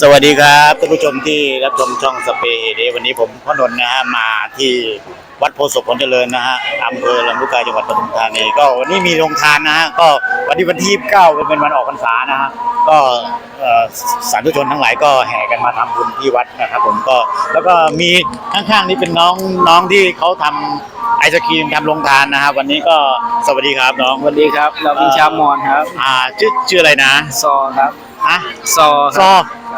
สวัสดีครับท่านผู้ชมที่รับชมช่องสเปเดวันนี้ผมพ่อนนท์นะฮะมาที่วัดโพธิ์ศพผลเจริญนะฮะอำเภอลำลูกกาจังหวัดปทุมธานีก็วันนี้มีโรงทานนะฮะก็วันที่วันที่29เป็นวันออกพรรษานะฮะก็เอ่อสาธุชนทั้งหลายก็แห่กันมาทำบุญที่วัดนะครับผมก็แล้วก็มีข้างๆนี่เป็นน้องน้องที่เขาทำไอศครีมทำโรงทานนะฮะวันนี้ก็สวัสดีครับน้องสวัสดีครับ เราเป็นชาวมอญครับ อ่าชื่อชื่ออะไรนะ ซอครับ ฮะซอซอ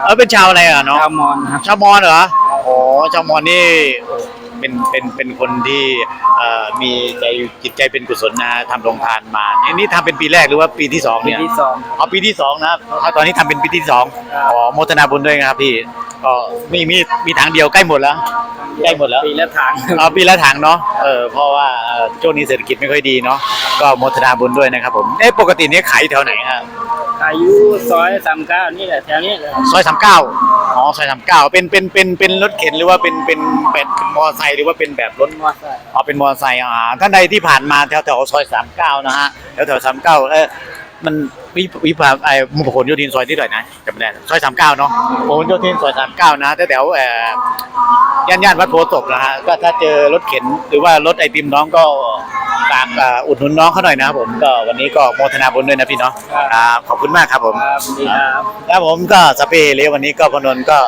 เออเป็นชาวอะไรอะน้องชาวมอญครับ ชาวมอญเหรอโอ้ชาวมอญนี่เป็นเป็นเป็นคนที่เอ่อมีใจจิตใจเป็นกุศลนะทำโรงทานมาอันนี้ทำเป็นปีแรกหรือว่าปีที่สองปีเนี่ย ที่สอง เอาปีที่สองนะครับเอาตอนนี้ทำเป็นปีที่สองครับ ขอโมทนาบุญด้วยนะครับพี่ก็มีมีมีถังเดียวใกล้หมดแล้ว ใกล้หมดแล้ว ปีละทาง เอาปีละถังเนาะ เออ เพราะว่าเอ่อช่วงนี้เศรษฐกิจไม่ค่อยดีเนาะ ก็โมทนาบุญด้วยนะครับผม เอ๊ะปกติเนี้ขายอยู่แถวไหนครับอายุ ซอยสามเก้านี่แหละแถวนี้เลยซอยสามเก้าอ๋อซอยสามเก้าเป็นเป็นเป็นเป็นรถเข็นหรือว่าเป็นเป็นเป็นเป็นมอเตอร์ไซค์หรือว่าเป็นแบบรถมอไซค์อ๋อเป็นมอเตอร์ไซค์อ่าท่านใดที่ผ่านมาแถวแถวซอยสามเก้านะฮะแถวแถวสามเก้าเออมันวิวิภาไอ้มุขผลโยธินซอยที่ไหร่นะจำไม่ได้ซอยสามเก้าเนาะผลโยธินซอยสามเก้านะแถวแถวเอ่อย่านย่านวัดโพธิ์ศพนะฮะก็ถ้าเจอรถเข็นหรือว่ารถไอติมน้องก็ ฝากอ่าอุดหนุนน้องเขาหน่อยนะครับผมก็วันนี้ก็โมทนาบุญด้วยนะพี่เนาะครับขอบคุณมากครับผมครับสวัสดีครับ ครับผมก็สเปเลีวันนี้ก็พนนท์ก็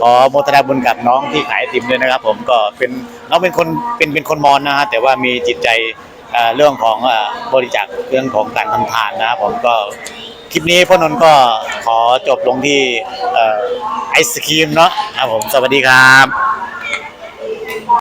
ขอโมทนาบุญกับน้องที่ขายไอติมด้วยนะครับ ผมก็เป็นน้องเป็นคนเป็นเป็นคนมอญนะฮะแต่ว่ามีจิตใจเอ่อเรื่องของเอ่อบริจาคเรื่องของการทำทานนะครับผมก็คลิปนี้พนนท์ก็ขอจบลงที่เอ่อไอศครีมเนาะครับผมสวัสดีครับ